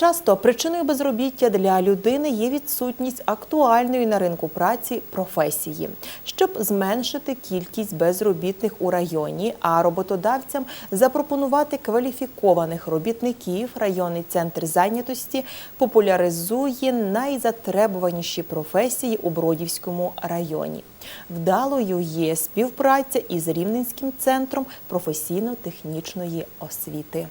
Часто причиною безробіття для людини є відсутність актуальної на ринку праці професії. Щоб зменшити кількість безробітних у районі, а роботодавцям запропонувати кваліфікованих робітників, районний центр зайнятості популяризує найзатребуваніші професії у Бродівському районі. Вдалою є співпраця із Рівненським центром професійно-технічної освіти.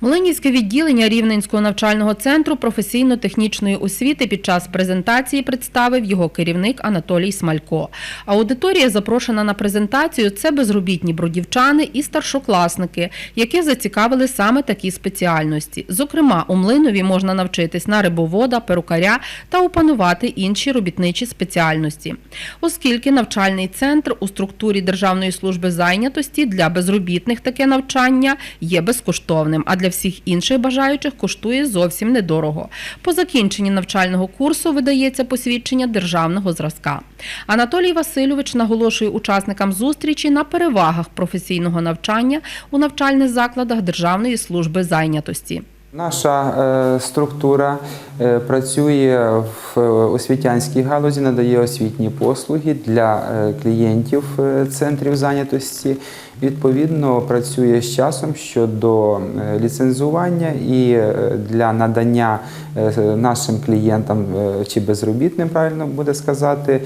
Млинівське відділення Рівненського навчального центру професійно-технічної освіти під час презентації представив його керівник Анатолій Смалько. Аудиторія, запрошена на презентацію, це безробітні бродівчани і старшокласники, які зацікавили саме такі спеціальності. Зокрема, у Млинові можна навчитись на рибовода, перукаря та опанувати інші робітничі спеціальності. Оскільки навчальний центр у структурі Державної служби зайнятості для безробітних таке навчання є безкоштовним, а для всіх інших бажаючих коштує зовсім недорого. По закінченні навчального курсу видається посвідчення державного зразка. Анатолій Васильович наголошує учасникам зустрічі на перевагах професійного навчання у навчальних закладах Державної служби зайнятості. Наша е, структура е, працює в освітянській галузі, надає освітні послуги для е, клієнтів е, центрів зайнятості. Відповідно, працює з часом щодо е, ліцензування і е, для надання е, нашим клієнтам чи безробітним, правильно буде сказати,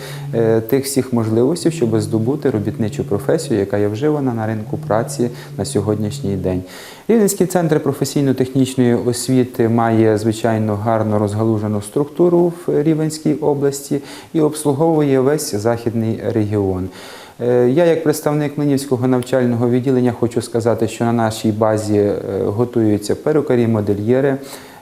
тих всіх можливостей, щоб здобути робітничу професію, яка є вживана на ринку праці на сьогоднішній день. Рівненський центр професійно-технічної освіти має звичайно гарно розгалужену структуру в Рівненській області і обслуговує весь західний регіон. Е, Я, як представник Млинівського навчального відділення, хочу сказати, що на нашій базі е, готуються перукарі-модельєри,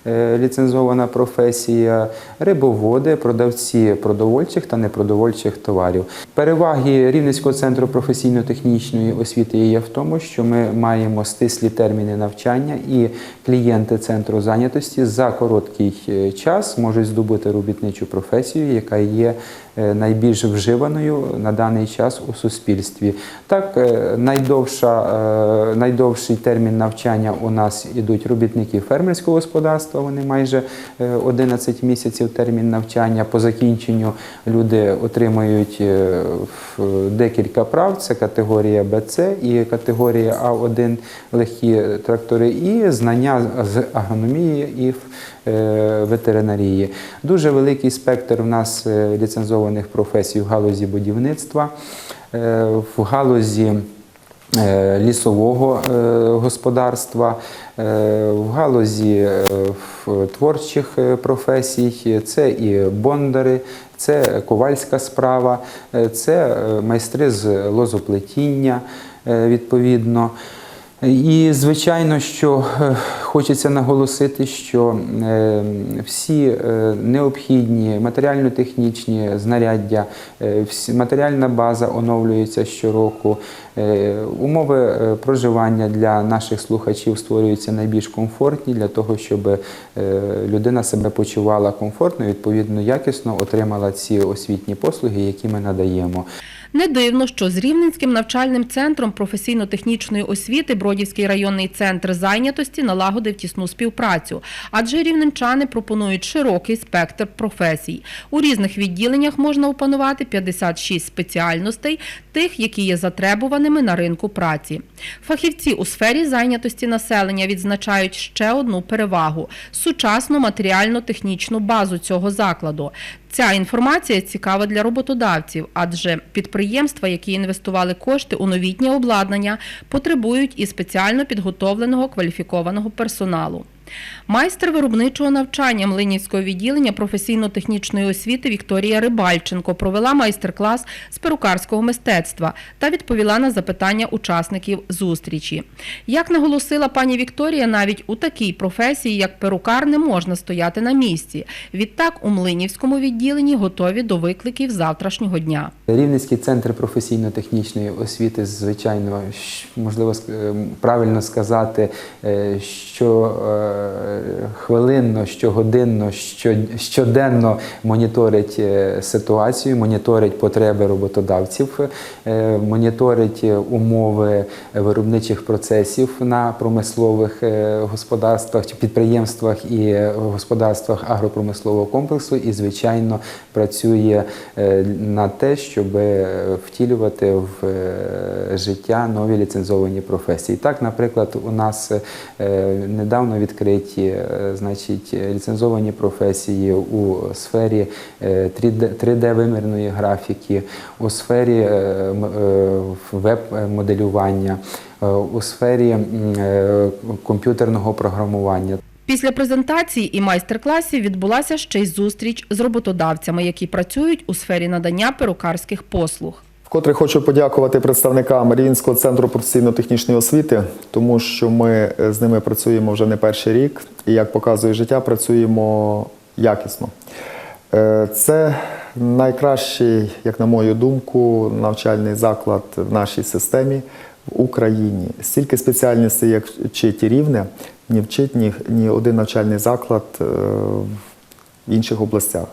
е, ліцензована професія, рибоводи, продавці продовольчих та непродовольчих товарів. Переваги Рівненського центру професійно-технічної освіти є в тому, що ми маємо стислі терміни навчання, і клієнти центру зайнятості за короткий час можуть здобути робітничу професію, яка є найбільш вживаною на даний час у суспільстві. Так, е, найдовша, е, найдовший термін навчання у нас ідуть робітники фермерського господарства. Вони майже е, 11 місяців термін навчання. По закінченню люди отримують е, декілька прав. Це категорія БЦ і категорія А1 легкі трактори, і знання з агрономії і е, ветеринарії. Дуже великий спектр в нас е, ліцензованих професій в галузі будівництва, е, в галузі е, лісового е, господарства, в галузі творчих професій, це і бондари, це ковальська справа, це майстри з лозоплетіння відповідно. І звичайно, що е, хочеться наголосити, що е, всі е, необхідні матеріально-технічні знаряддя, матеріальна база оновлюється щороку. Умови проживання для наших слухачів створюються найбільш комфортні для того, щоб людина себе почувала комфортно, відповідно якісно отримала ці освітні послуги, які ми надаємо. Не дивно, що з Рівненським навчальним центром професійно-технічної освіти Бродівський районний центр зайнятості налагодив тісну співпрацю, адже рівненчани пропонують широкий спектр професій. У різних відділеннях можна опанувати 56 спеціальностей, тих, які є затребуваними на ринку праці. Фахівці у сфері зайнятості населення відзначають ще одну перевагу сучасну матеріально-технічну базу цього закладу. Ця інформація цікава для роботодавців, адже підприємства, які інвестували кошти у новітнє обладнання, потребують і спеціально підготовленого кваліфікованого персоналу. Майстер виробничого навчання Млинівського відділення професійно-технічної освіти Вікторія Рибальченко провела майстер-клас з перукарського мистецтва та відповіла на запитання учасників зустрічі. Як наголосила пані Вікторія, навіть у такій професії, як перукар, не можна стояти на місці. Відтак у Млинівському відділенні готові до викликів завтрашнього дня. Рівненський центр професійно-технічної освіти, звичайно, можливо е, правильно сказати, е, що е, хвилинно, щогодинно, щоденно моніторить е, ситуацію, моніторить потреби роботодавців, е, моніторить умови виробничих процесів на промислових е, господарствах підприємствах і господарствах агропромислового комплексу, і звичайно працює на те, щоб втілювати в життя нові ліцензовані професії. Так, наприклад, у нас недавно відкриті е, значить, ліцензовані професії у сфері 3D, 3D-вимірної графіки, у сфері е, е, веб-моделювання, е, у сфері е, комп'ютерного програмування. Після презентації і майстер-класів відбулася ще й зустріч з роботодавцями, які працюють у сфері надання перукарських послуг. Вкотре хочу подякувати представникам Рівненського центру професійно-технічної освіти, тому що ми е, з ними працюємо вже не перший рік, і як показує життя, працюємо якісно. Е, Це найкращий, як на мою думку, навчальний заклад в нашій системі в Україні. Стільки спеціальностей, як вчить рівне, не вчить ні, ні один навчальний заклад е, в інших областях.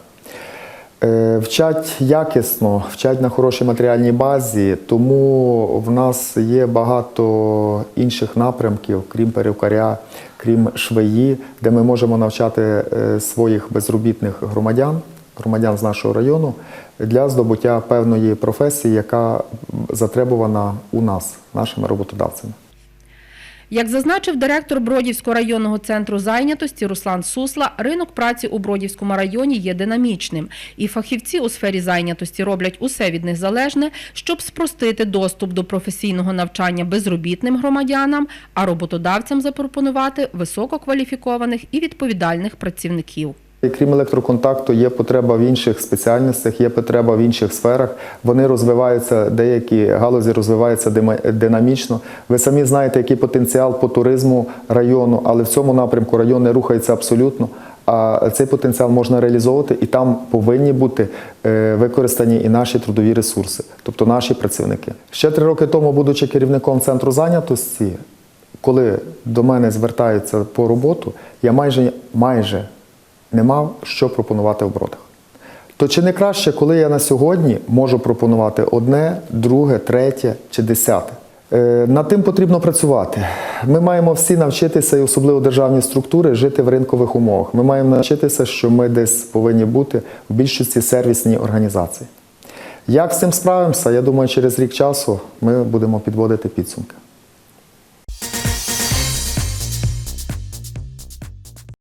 Е, Вчать якісно, вчать на хорошій матеріальній базі, тому в нас є багато інших напрямків, крім перукаря, крім швеї, де ми можемо навчати е, своїх безробітних громадян, громадян з нашого району для здобуття певної професії, яка затребувана у нас, нашими роботодавцями. Як зазначив директор Бродівського районного центру зайнятості Руслан Сусла, ринок праці у Бродівському районі є динамічним, і фахівці у сфері зайнятості роблять усе від них залежне, щоб спростити доступ до професійного навчання безробітним громадянам, а роботодавцям запропонувати висококваліфікованих і відповідальних працівників. Крім електроконтакту, є потреба в інших спеціальностях, є потреба в інших сферах. Вони розвиваються, деякі галузі розвиваються динамічно. Ви самі знаєте, який потенціал по туризму району, але в цьому напрямку район не рухається абсолютно. А цей потенціал можна реалізовувати, і там повинні бути е, використані і наші трудові ресурси, тобто наші працівники. Ще три роки тому, будучи керівником центру зайнятості, коли до мене звертаються по роботу, я майже майже не мав що пропонувати в бродах. То чи не краще, коли я на сьогодні можу пропонувати одне, друге, третє чи десяте? Е, Над тим потрібно працювати. Ми маємо всі навчитися, і особливо державні структури, жити в ринкових умовах. Ми маємо навчитися, що ми десь повинні бути в більшості сервісній організації. Як з цим справимося, я думаю, через рік часу ми будемо підводити підсумки.